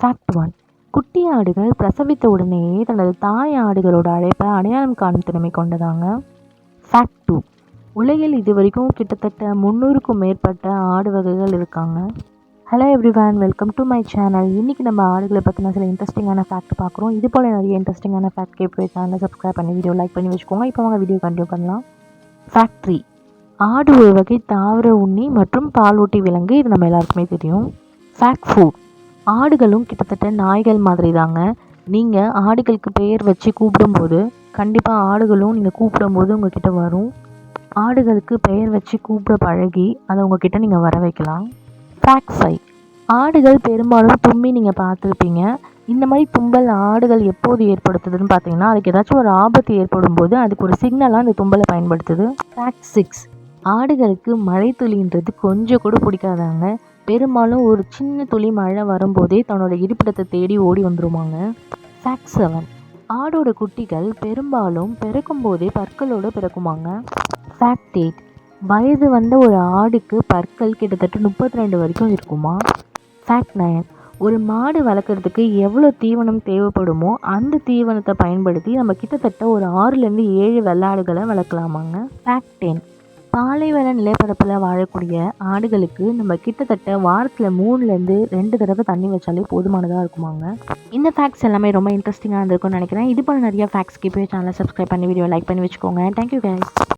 Fact one குட்டி ஆடுகள் பிரசவித்த உடனேயே தனது தாய் ஆடுகளோட அழைப்பை அடையாளம் காணும் திறமை கொண்டதாங்க. ஃபேக்ட் டூ உலகில் இது வரைக்கும் கிட்டத்தட்ட முந்நூறுக்கும் மேற்பட்ட ஆடு வகைகள் இருக்காங்க. Hello everyone welcome to my channel இன்றைக்கி நம்ம ஆடுகளை பற்றின சில இன்ட்ரெஸ்டிங்கான ஃபேக்ட் பார்க்குறோம். இது போல் நிறைய இன்ட்ரெஸ்டிங்கான ஃபேக்ட் கேட்பு சேனலை சப்ஸ்கிரைப் பண்ணி வீடியோ லைக் பண்ணி வச்சுக்கோங்க. இப்போ வாங்க வீடியோ கண்டினியூ பண்ணலாம். ஃபேக்ட்ரி ஆடு ஒரு வகை தாவர உண்ணி மற்றும் பாலூட்டி விலங்கு. இது நம்ம எல்லாருக்குமே தெரியும். ஃபேக்ட் ஃபுட் ஆடுகளும் கிட்டத்தட்ட நாய்கள் மாதிரி தாங்க நீங்கள் ஆடுகளுக்கு பெயர் வச்சு கூப்பிடும்போது கண்டிப்பாக ஆடுகளும் நீங்கள் கூப்பிடும்போது உங்ககிட்ட வரும். ஆடுகளுக்கு பெயர் வச்சு கூப்பிட பழகி அதை உங்ககிட்ட நீங்கள் வர வைக்கலாம். ஃபேக்ட் ஆடுகள் பெரும்பாலும் தும்பி நீங்கள் பார்த்துருப்பீங்க. இந்த மாதிரி தும்பல் ஆடுகள் எப்போது ஏற்படுத்துதுன்னு பார்த்தீங்கன்னா அதுக்கு ஏதாச்சும் ஒரு ஆபத்து ஏற்படும் போது அதுக்கு ஒரு சிக்னலாக அந்த தும்பலை பயன்படுத்துது. ஃபேக்ட் சிக்ஸ் ஆடுகளுக்கு மழை துளின்றது கொஞ்சம் கூட பிடிக்காதாங்க. பெரும்பாலும் ஒரு சின்ன துளி மழை வரும்போதே தன்னோட இருப்பிடத்தை தேடி ஓடி வந்துருமாங்க. ஃபேக்ட் செவன் ஆடோட குட்டிகள் பெரும்பாலும் பிறக்கும் போதே பற்களோடு பிறக்குமாங்க. ஃபேக்ட் எயிட் வயது வந்த ஒரு ஆடுக்கு பற்கள் கிட்டத்தட்ட முப்பத்தி ரெண்டு வரைக்கும் இருக்குமா? ஃபேக்ட் நயன் ஒரு மாடு வளர்க்குறதுக்கு எவ்வளோ தீவனம் தேவைப்படுமோ அந்த தீவனத்தை பயன்படுத்தி நம்ம கிட்டத்தட்ட ஒரு ஆறுலேருந்து ஏழு வெள்ளாடுகளை வளர்க்கலாமாங்க. ஃபேக்ட் டென் பாலைவன நிலப்பரப்பில் வாழக்கூடிய ஆடுகளுக்கு நம்ம கிட்டத்தட்ட வாரத்தில் மூணுலேருந்து ரெண்டு தடவை தண்ணி வச்சாலே போதுமானதாக இருக்குமாங்க. இந்த ஃபேக்ட்ஸ் எல்லாமே ரொம்ப இன்ட்ரெஸ்டிங்காக இருந்திருக்கும்னு நினைக்கிறேன். இது போல் நிறைய ஃபேக்ட்ஸ் கீப்பே சேனலை சப்ஸ்கிரைப் பண்ணி வீடியோ லைக் பண்ணி வச்சுக்கோங்க. Thank you guys